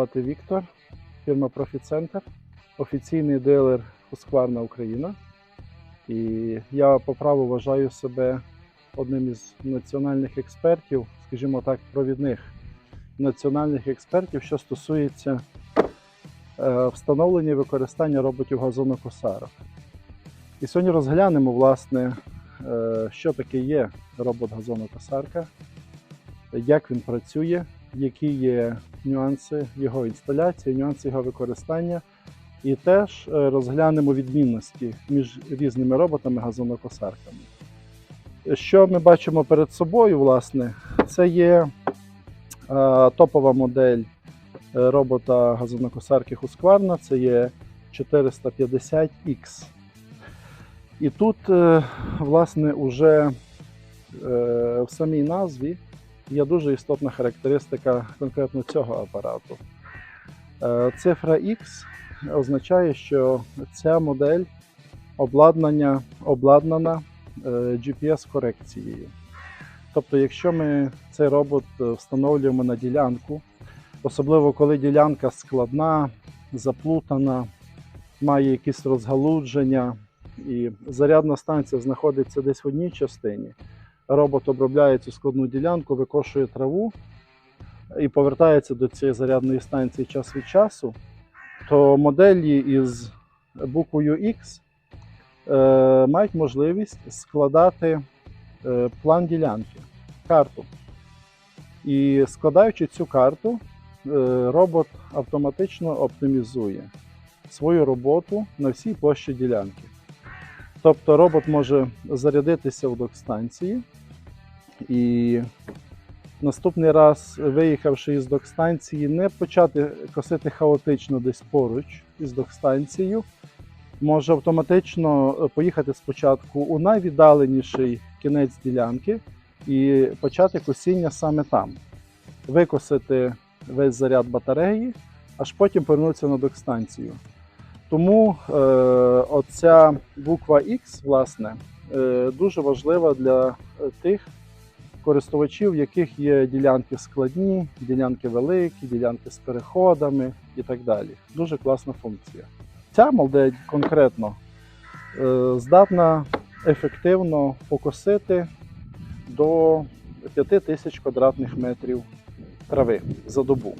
звати Віктор, фірма Профіцентр, офіційний дилер Husqvarna Україна. І я по праву вважаю себе одним із національних експертів, скажімо так, провідних національних експертів, що стосується е, встановлення і використання роботів газонокосарок. І сьогодні розглянемо, власне, е, що таке є робот-газонокосарка, як він працює, які є нюанси його інсталяції, нюанси його використання. І теж е, розглянемо відмінності між різними роботами-газонокосарками. Що ми бачимо перед собою, власне, це є е, топова модель е, робота газонокосарки Husqvarna, це є 450X. І тут, власне, уже в самій назві є дуже істотна характеристика конкретно цього апарату. Е, Цифра X означає, що ця модель обладнання обладнана е, GPS-корекцією. Тобто, якщо ми цей робот е, встановлюємо на ділянку, особливо коли ділянка складна, заплутана, має якісь розгалудження, і зарядна станція знаходиться десь в одній частині, робот обробляє цю складну ділянку, викошує траву і повертається до цієї зарядної станції час від часу, то моделі із буквою X е, мають можливість складати е, план ділянки, карту. І складаючи цю карту, е, робот автоматично оптимізує свою роботу на всій площі ділянки. Тобто робот може зарядитися в док-станції і наступний раз, виїхавши із док-станції, не почати косити хаотично десь поруч із док-станцією, може автоматично е, поїхати спочатку у найвіддаленіший кінець ділянки і почати косіння саме там, викосити весь заряд батареї, аж потім повернутися на док-станцію. Тому е, оця буква X, власне, е, дуже важлива для е, тих користувачів, в яких є ділянки складні, ділянки великі, ділянки з переходами і так далі. Дуже класна функція. Ця модель конкретно е, здатна ефективно покосити до 5000 квадратних метрів трави за добу.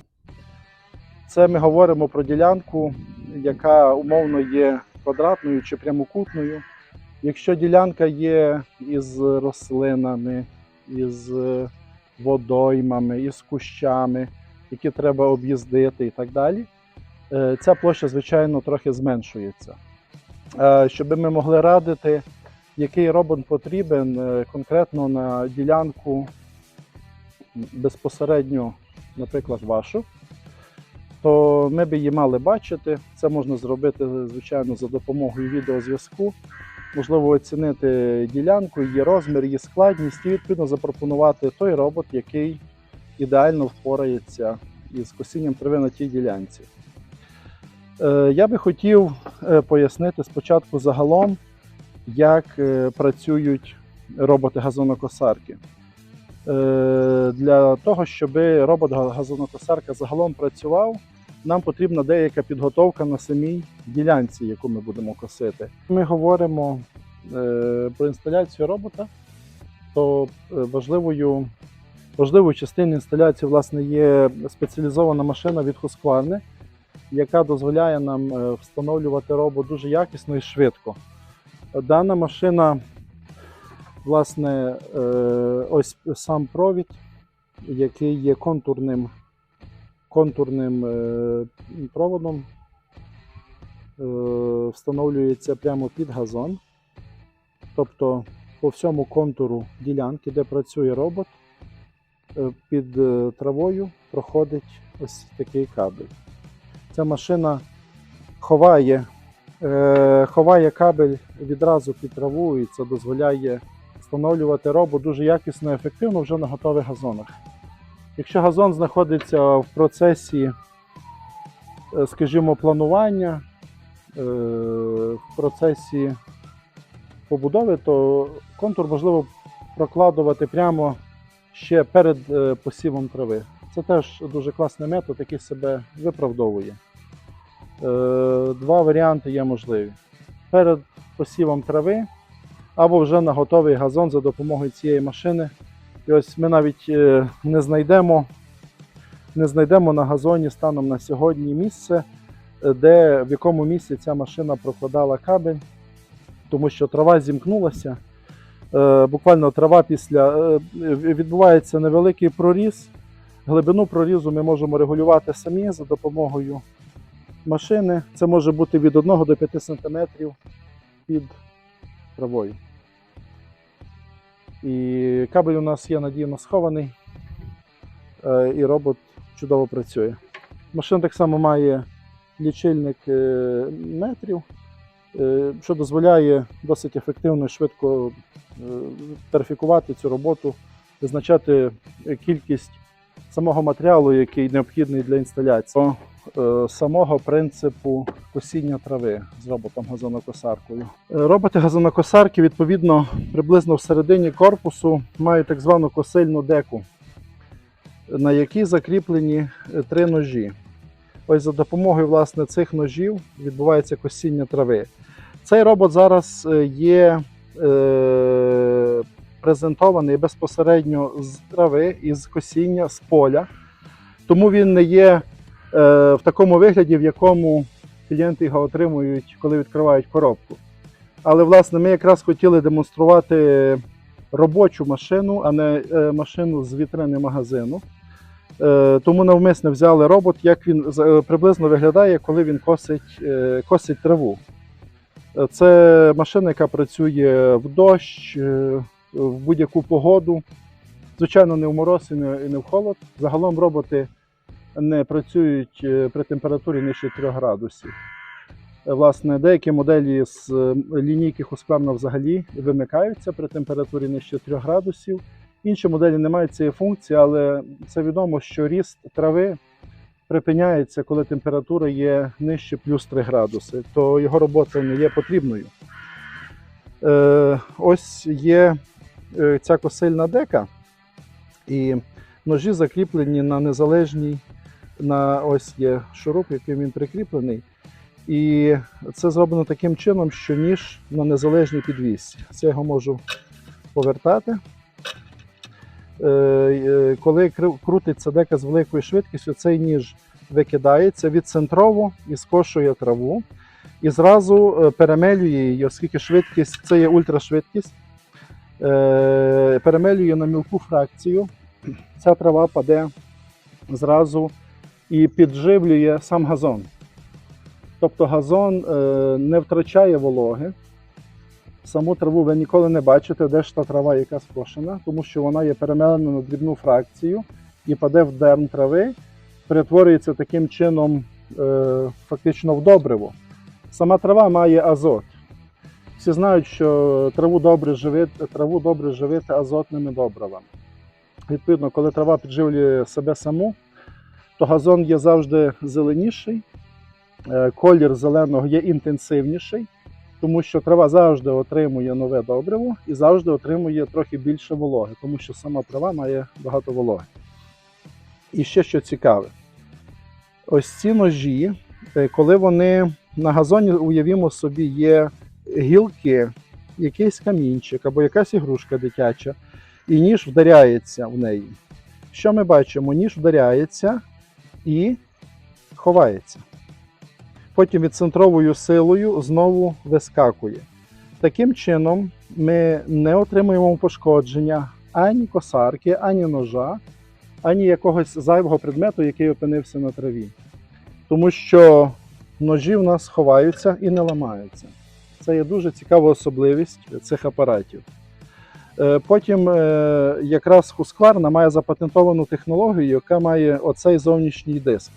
Це ми говоримо про ділянку, яка умовно є квадратною чи прямокутною. Якщо ділянка є із рослинами, із водоймами, із кущами, які треба об'їздити і так далі, е, ця площа, звичайно, трохи зменшується. Е, Щоб ми могли радити, який робот потрібен е, конкретно на ділянку безпосередньо, наприклад, вашу, то ми б її мали бачити. Це можна зробити, звичайно, за допомогою відеозв'язку. Можливо, оцінити ділянку, її розмір, її складність і відповідно запропонувати той робот, який ідеально впорається із косінням трави на тій ділянці. Е, Я би хотів е, пояснити спочатку загалом, як е, працюють роботи-газонокосарки. Для того, щоб робот-газонокосарка загалом працював, нам потрібна деяка підготовка на самій ділянці, яку ми будемо косити. Ми говоримо е, про інсталяцію робота, то е, важливою, важливою частиною інсталяції власне, є спеціалізована машина від Husqvarna, яка дозволяє нам е, встановлювати робот дуже якісно і швидко. Дана машина, власне, ось сам провід, який є контурним контурним е, проводом е, встановлюється прямо під газон. Тобто по всьому контуру ділянки, де працює робот, е, під травою проходить ось такий кабель. Ця машина ховає, ховає кабель відразу під траву, і це дозволяє встановлювати робот дуже якісно і ефективно вже на готових газонах. Якщо газон знаходиться в процесі, е, скажімо, планування, е, в процесі побудови, то контур можливо прокладувати прямо ще перед е, посівом трави. Це теж дуже класний метод, який себе виправдовує. Два варіанти є можливі. Перед посівом трави або вже на готовий газон за допомогою цієї машини. І ось ми навіть е, не знайдемо, не знайдемо на газоні станом на сьогодні місце, е, де, в якому місці ця машина прокладала кабель, тому що трава зімкнулася. Е, Буквально трава після відбувається невеликий проріз. Глибину прорізу ми можемо регулювати самі за допомогою машини. Це може бути від 1 до 5 см під травою. І кабель у нас є надійно схований, е, і робот чудово працює. Машина так само має лічильник е, метрів, е, що дозволяє досить ефективно і швидко тарифікувати цю роботу, визначати кількість самого матеріалу, який необхідний для інсталяції. Е, Самого принципу косіння трави з роботом газонокосаркою. Е, Роботи газонокосарки, відповідно, приблизно в середині корпусу мають так звану косильну деку, на якій закріплені е, три ножі. Ось за допомогою власне, цих ножів відбувається косіння трави. Цей робот зараз є е, презентований безпосередньо з трави, із косіння, з поля. Тому він не є в такому вигляді, в якому клієнти його отримують, коли відкривають коробку. Але власне ми якраз хотіли демонструвати робочу машину, а не е, машину з вітрини магазину. Е, Тому навмисно взяли робот, як він е, приблизно виглядає, коли він косить, е, косить траву. Е, Це машина, яка працює в дощ, е, в будь-яку погоду. Звичайно, не в мороз і не в холод. Загалом роботи не працюють е, при температурі нижче 3 градусів. Е, Власне, деякі моделі з е, лінійки Husqvarna взагалі вимикаються при температурі нижче 3 градусів. Інші моделі не мають цієї функції, але це відомо, що ріст трави припиняється, коли температура є нижче плюс 3 градуси, то його робота не є потрібною. Е, ось є ця косильна дека, і ножі закріплені на незалежній, на ось є шуруп, яким він прикріплений. І це зроблено таким чином, що ніж на незалежній підвісці. Це я його можу повертати. Е, е, Коли крутиться дека з великою швидкістю, цей ніж викидається відцентрово і скошує траву. І зразу е, перемелює її, оскільки швидкість це є ультрашвидкість, перемелює на мілку фракцію. Ця трава паде зразу і підживлює сам газон. Тобто газон е, не втрачає вологи. Саму траву ви ніколи не бачите, де ж та трава, яка скошена, тому що вона є перемелена на дрібну фракцію і паде в дерн трави, перетворюється таким чином е, фактично в добриво. Сама трава має азот. Всі знають, що траву добре живити, траву добре живити азотними добривами. Відповідно, коли трава підживлює себе саму, то газон є завжди зеленіший, е, колір зеленого є інтенсивніший, тому що трава завжди отримує нове добриво і завжди отримує трохи більше вологи, тому що сама трава має багато вологи. І ще що цікаве, ось ці ножі, е, коли вони на газоні, уявімо собі, є гілки, якийсь камінчик або якась ігрушка дитяча, і ніж вдаряється в неї. Що ми бачимо? Ніж вдаряється і ховається. Потім відцентровою силою знову вискакує. Таким чином, ми не отримуємо пошкодження ані косарки, ані ножа, ані якогось зайвого предмету, який опинився на траві. Тому що ножі в нас ховаються і не ламаються. Це є дуже цікава особливість цих апаратів. Е, Потім е, якраз Husqvarna має запатентовану технологію, яка має оцей зовнішній диск.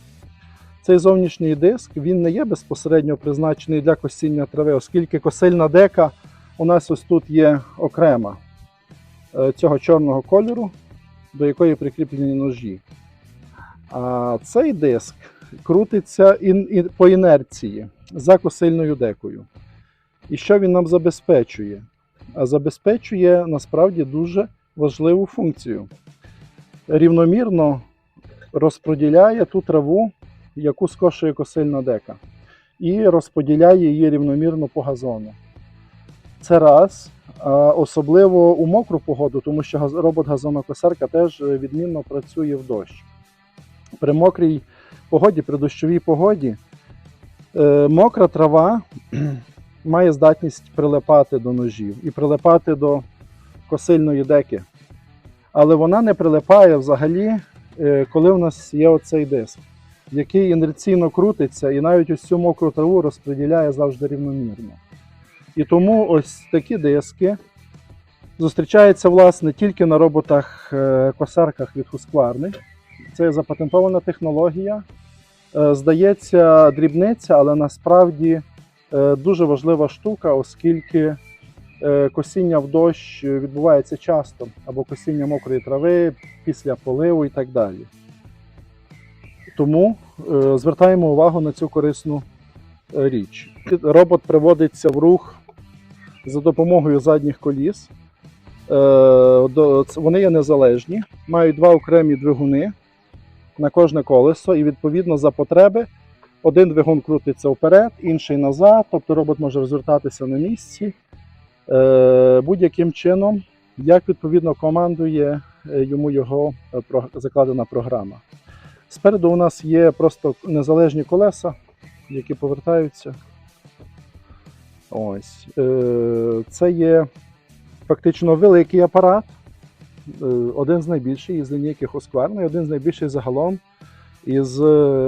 Цей зовнішній диск він не є безпосередньо призначений для косіння трави, оскільки косильна дека у нас ось тут є окрема е, цього чорного кольору, до якої прикріплені ножі. А цей диск крутиться по інерції за косильною декою. І що він нам забезпечує? Забезпечує насправді дуже важливу функцію. Рівномірно розподіляє ту траву, яку скошує косильна дека, і розподіляє її рівномірно по газону. Це раз. Особливо у мокру погоду, тому що газ- робот-газонокосарка теж відмінно працює в дощ. При мокрій погоді, при дощовій погоді, е, мокра трава має здатність прилипати до ножів і прилипати до косильної деки. Але вона не прилипає взагалі, е, коли в нас є оцей диск, який інерційно крутиться і навіть ось цю мокру траву розподіляє завжди рівномірно. І тому ось такі диски зустрічаються власне тільки на роботах-косарках від Husqvarna. Це запатентована технологія. Е, Здається, дрібниця, але насправді е, дуже важлива штука, оскільки е, косіння в дощ відбувається часто, або косіння мокрої трави після поливу і так далі. Тому е, звертаємо увагу на цю корисну е, річ. Робот приводиться в рух за допомогою задніх коліс. Е, Вони є незалежні, мають два окремі двигуни на кожне колесо, і відповідно за потреби один двигун крутиться вперед, інший назад, тобто робот може розвертатися на місці е, будь-яким чином, як відповідно командує е, йому його е, закладена програма. Спереду у нас є просто незалежні колеса, які повертаються. Ось. Це є фактично великий апарат, один з найбільших із лінійки Husqvarna, і один з найбільших загалом із е,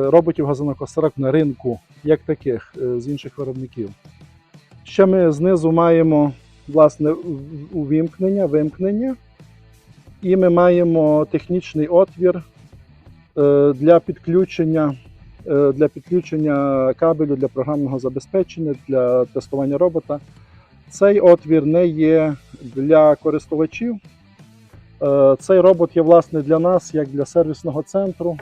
роботів газонокосарок на ринку, як таких, е, з інших виробників. Ще ми знизу маємо власне увімкнення, вимкнення, і ми маємо технічний отвір е, для підключення для підключення кабелю для програмного забезпечення для тестування робота. Цей отвір не є для користувачів. Цей робот є власне для нас, як для сервісного центру.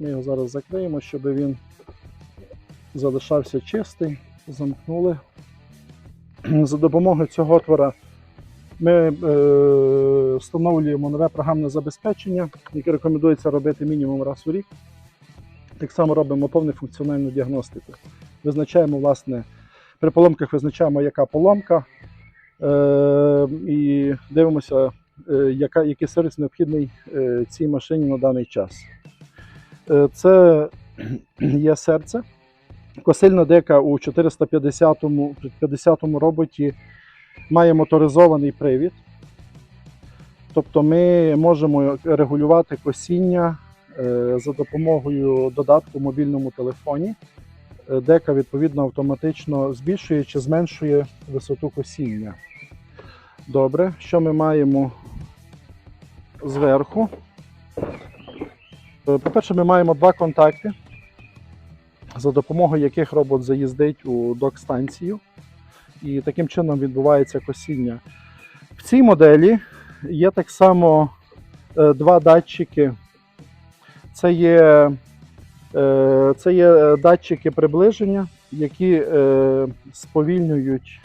Ми його зараз закриємо, щоб він залишався чистий. Замкнули. За допомогою цього отвора ми е, встановлюємо нове програмне забезпечення, яке рекомендується робити мінімум раз у рік. Так само робимо повну функціональну діагностику. Визначаємо, власне, при поломках визначаємо, яка поломка, е, і дивимося, е, яка, який сервіс необхідний е, цій машині на даний час. Е, це є серце. Косильна дека у 450-му 50-му роботі має моторизований привід. Тобто ми можемо регулювати косіння е, за допомогою додатку в мобільному телефоні. Е, Дека відповідно автоматично збільшує чи зменшує висоту косіння. Добре, що ми маємо зверху? Е, По-перше, ми маємо два контакти, за допомогою яких робот заїздить у док-станцію, і таким чином відбувається косіння. В цій моделі є так само е, два датчики. Це є, е, це є датчики приближення, які сповільнюють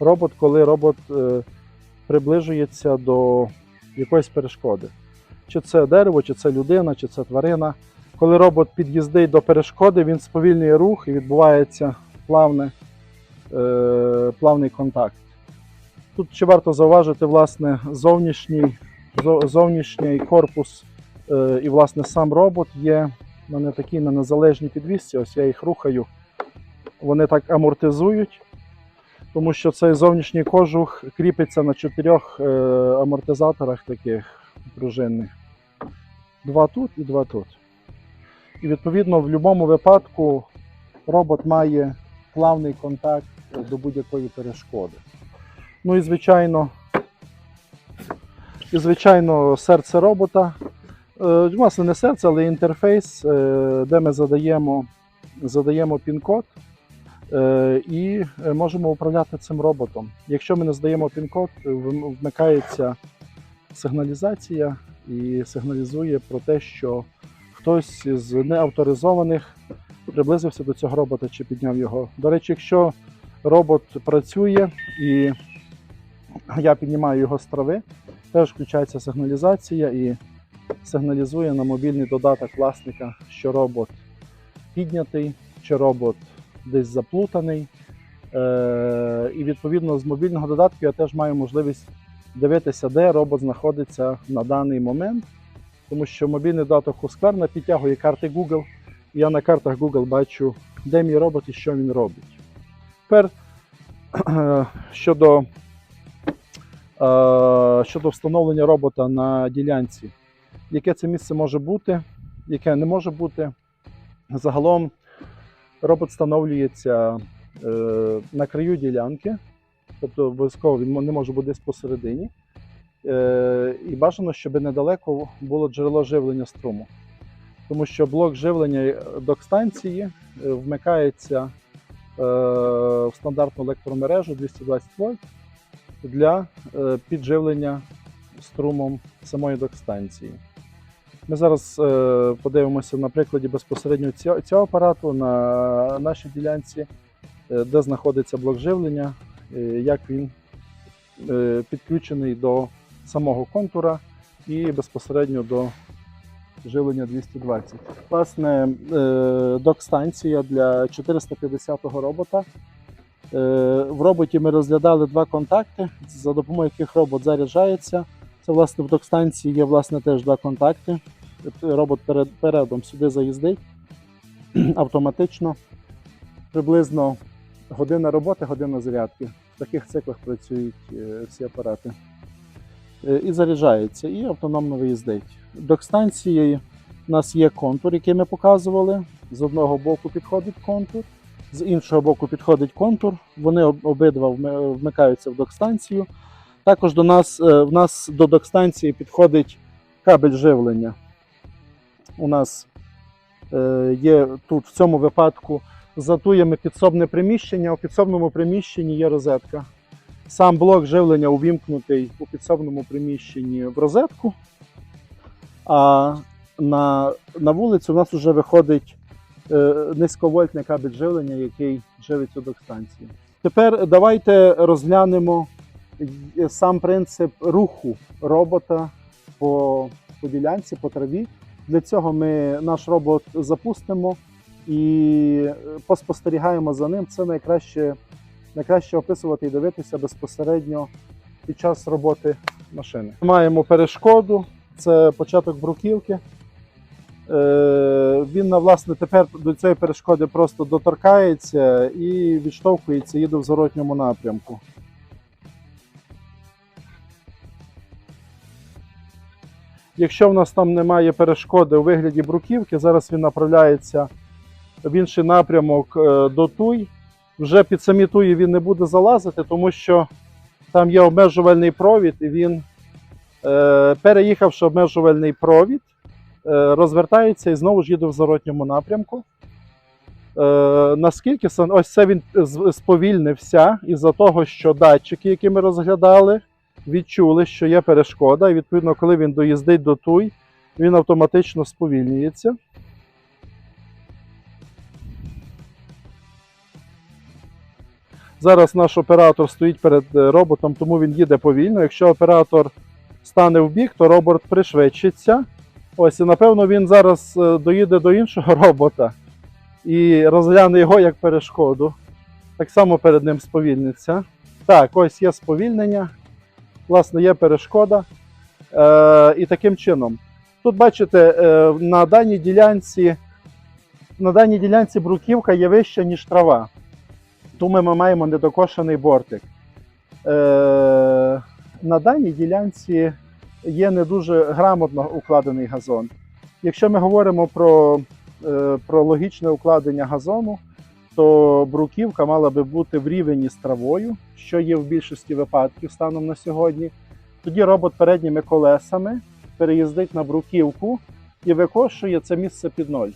робот, коли робот приближується до якоїсь перешкоди. Чи це дерево, чи це людина, чи це тварина. Коли робот під'їздить до перешкоди, він сповільнює рух і відбувається плавне, е, плавний контакт. Тут ще варто зауважити власне зовнішній, зовнішній корпус е, і власне сам робот є в мене такі на незалежній підвісці. Ось я їх рухаю. Вони так амортизують, тому що цей зовнішній кожух кріпиться на чотирьох е, амортизаторах таких пружинних. Два тут і два тут. І відповідно в будь-якому випадку робот має плавний контакт до будь-якої перешкоди. Ну і звичайно, і звичайно, серце робота. Е, Власне, не серце, але інтерфейс, е, де ми задаємо, задаємо пін-код е, і можемо управляти цим роботом. Якщо ми не здаємо пін-код, вмикається сигналізація і сигналізує про те, що хтось з неавторизованих приблизився до цього робота чи підняв його. До речі, якщо робот працює і я піднімаю його з трави, теж включається сигналізація і сигналізує на мобільний додаток власника, що робот піднятий, чи робот десь заплутаний. Е, і відповідно з мобільного додатку я теж маю можливість дивитися, де робот знаходиться на даний момент, тому що мобільний додаток Husqvarna підтягує карти Google. і Я на картах Google бачу, де мій робот і що він робить. Тепер щодо, е, щодо встановлення робота на ділянці, яке це місце може бути, яке не може бути. Загалом робот встановлюється е, на краю ділянки, тобто обов'язково він не може бути десь посередині. Е, і бажано, щоб недалеко було джерело живлення струму. Тому що блок живлення док-станції е, вмикається е, в стандартну електромережу 220 вольт для е, підживлення струмом самої док-станції. Ми зараз е, подивимося на прикладі безпосередньо цього, апарату на нашій ділянці, е, де знаходиться блок живлення, е, як він е, підключений до самого контура і безпосередньо до живлення 220. Власне, е, док-станція для 450-го робота. Е, В роботі ми розглядали два контакти, за допомогою яких робот заряджається. Це власне в док-станції є власне теж два контакти. Робот перед, передом сюди заїздить автоматично. Приблизно година роботи, година зарядки. В таких циклах працюють е, всі апарати. Е, І заряджається, і автономно виїздить. Док-станції у нас є контур, який ми показували. З одного боку підходить контур, з іншого боку підходить контур. Вони обидва вмикаються в док-станцію. Також до нас, е, в нас до док-станції підходить кабель живлення. У нас є тут в цьому випадку затуємо підсобне приміщення. У підсобному приміщенні є розетка. Сам блок живлення увімкнутий у підсобному приміщенні в розетку. А на, на вулицю у нас вже виходить е, низьковольтний кабель живлення, який живить цю док-станцію. Тепер давайте розглянемо сам принцип руху робота по, по ділянці, по траві. Для цього ми наш робот запустимо і е, поспостерігаємо за ним. Це найкраще, найкраще описувати і дивитися безпосередньо під час роботи машини. Маємо перешкоду, це початок бруківки. Е, Він на власне тепер до цієї перешкоди просто доторкається і відштовхується, їде в зворотньому напрямку. Якщо в нас там немає перешкоди у вигляді бруківки, зараз він направляється в інший напрямок е, до туй. Вже під самі туї він не буде залазити, тому що там є обмежувальний провід, і він, е, переїхавши обмежувальний провід, е, розвертається і знову ж їде в зворотньому напрямку. Наскільки ось це він сповільнився із-за того, що датчики, які ми розглядали, відчули, що є перешкода, і відповідно, коли він доїздить до туй, він автоматично сповільнюється. Зараз наш оператор стоїть перед е, роботом, тому він їде повільно. Якщо оператор стане в бік, то робот пришвидшиться. Ось, і напевно він зараз е, доїде до іншого робота і розгляне його як перешкоду. Так само перед ним сповільниться. Так, ось є сповільнення. Власне, є перешкода. Е, і таким чином. Тут бачите, е, на даній ділянці, на даній ділянці бруківка є вища, ніж трава. Тому ми маємо недокошений бортик. Е, на даній ділянці є не дуже грамотно укладений газон. Якщо ми говоримо про, е, про логічне укладення газону, то бруківка мала би бути в рівні з травою, що є в більшості випадків станом на сьогодні. Тоді робот передніми колесами переїздить на бруківку і викошує це місце під ноль.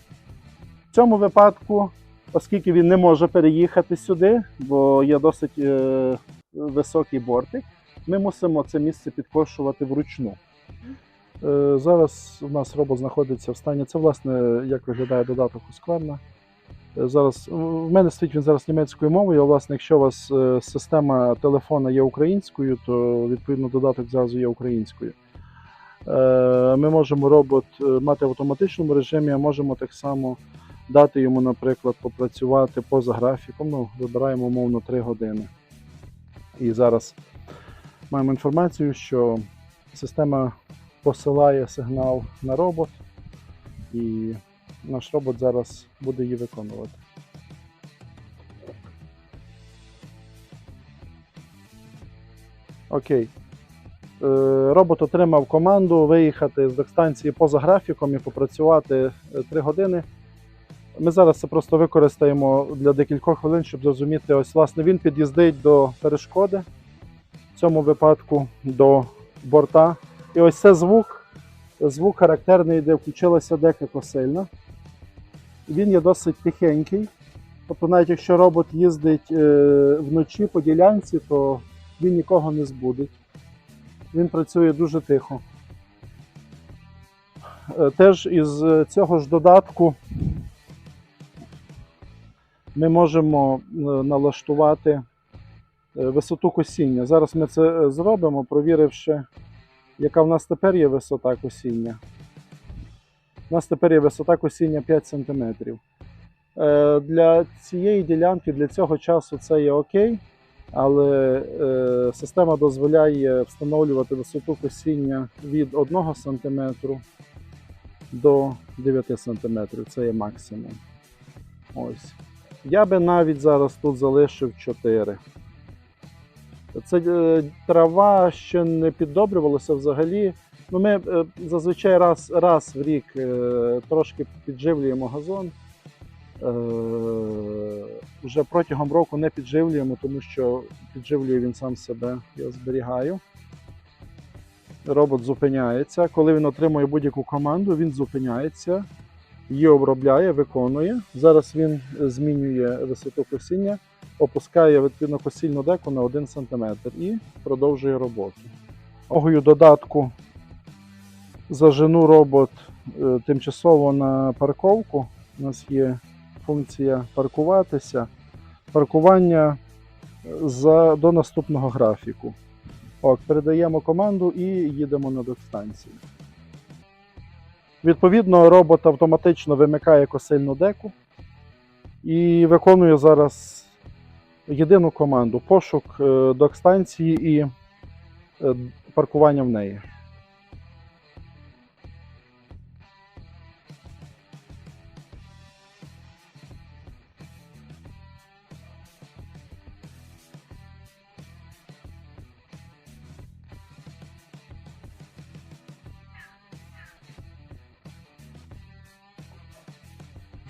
В цьому випадку, оскільки він не може переїхати сюди, бо є досить е, високий бортик, ми мусимо це місце підкошувати вручну. Е, зараз у нас робот знаходиться в стані. Це, власне, як виглядає додаток Husqvarna. Е, Зараз в мене стоїть він зараз німецькою мовою. а власне, якщо у вас е, система телефона є українською, то відповідно додаток зразу є українською. Е, Ми можемо робот мати в автоматичному режимі, а можемо так само дати йому, наприклад, попрацювати поза графіком. Ну, вибираємо умовно 3 години. І зараз маємо інформацію, що система посилає сигнал на робот, і наш робот зараз буде її виконувати. Окей. Е, Робот отримав команду виїхати з докстанції поза графіком і попрацювати 3 години. Ми зараз це просто використаємо для декількох хвилин, щоб зрозуміти, ось власне він під'їздить до перешкоди, в цьому випадку до борта. І ось це звук. Звук характерний, де включилася дека косильна. Він є досить тихенький. Тобто, навіть якщо робот їздить е, вночі по ділянці, то він нікого не збудить. Він працює дуже тихо. Е, Теж із е, цього ж додатку ми можемо е, налаштувати е, висоту косіння. Зараз ми це е, зробимо, провіривши, яка в нас тепер є висота косіння. У нас тепер є висота косіння 5 см. Для цієї ділянки, для цього часу це є окей, але система дозволяє встановлювати висоту косіння від 1 см до 9 см. Це є максимум. Ось. Я би навіть зараз тут залишив 4. Це е, трава ще не піддобрювалася взагалі. Ну, ми е, зазвичай раз, раз в рік е, трошки підживлюємо газон. Вже протягом року не підживлюємо, тому що підживлює він сам себе, я зберігаю. Робот зупиняється. Коли він отримує будь-яку команду, він зупиняється, її обробляє, виконує. Зараз він змінює висоту косіння, опускає відповідно косільну деку на 1 см і продовжує роботу. Огою додатку зажену робот е, тимчасово на парковку. У нас є функція паркуватися. Паркування е, за, до наступного графіку. Ок, передаємо команду і їдемо на докстанцію. Відповідно, робот автоматично вимикає косильну деку і виконує зараз єдину команду пошук е, докстанції і е, паркування в неї.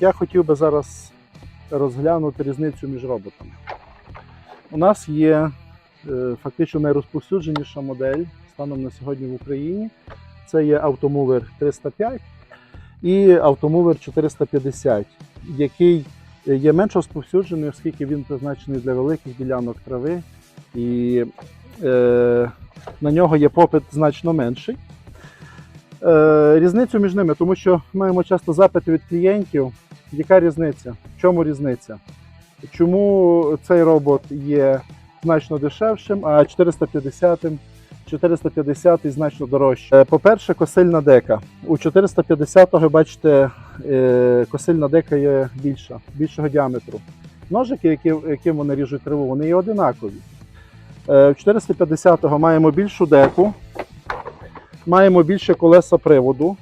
Я хотів би зараз розглянути різницю між роботами. У нас є е, фактично найрозповсюдженіша модель станом на сьогодні в Україні. Це є Automover 305 і Automover 450, який є менш розповсюджений, оскільки він призначений для великих ділянок трави, і е, на нього є попит значно менший. Е, різницю між ними, тому що маємо часто запити від клієнтів, яка різниця? В чому різниця? Чому цей робот є значно дешевшим, а 450 450 значно дорожче. Е, По-перше, косильна дека. У 450-го, бачите, е, косильна дека є більша, більшого діаметру. Ножики, яким вони ріжуть траву, вони є одинакові. Е, В 450-го маємо більшу деку, маємо більше колеса приводу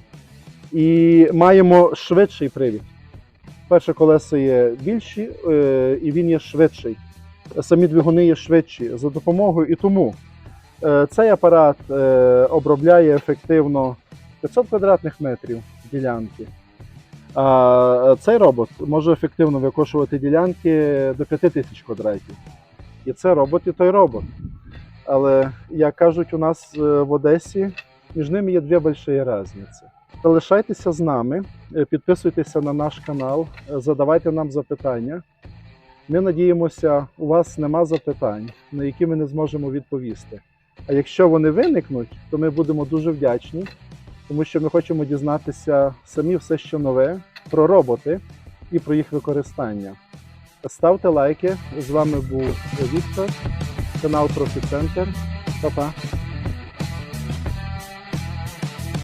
і маємо швидший привід. Перше колеса є більші е, і він є швидший. Самі двигуни є швидші за допомогою і тому е, цей апарат е, обробляє ефективно 500 квадратних метрів ділянки. А цей робот може ефективно викошувати ділянки до 5000 квадратів. І це робот, і той робот. Але, як кажуть, у нас в Одесі між ними є дві великі різниці. Залишайтеся з нами, е, підписуйтеся на наш канал, е, задавайте нам запитання. Ми надіємося, у вас нема запитань, на які ми не зможемо відповісти. А якщо вони виникнуть, то ми будемо дуже вдячні, тому що ми хочемо дізнатися самі все, що нове про роботи і про їх використання. Ставте лайки. З вами був Віктор, канал Профі Центр. Па-па!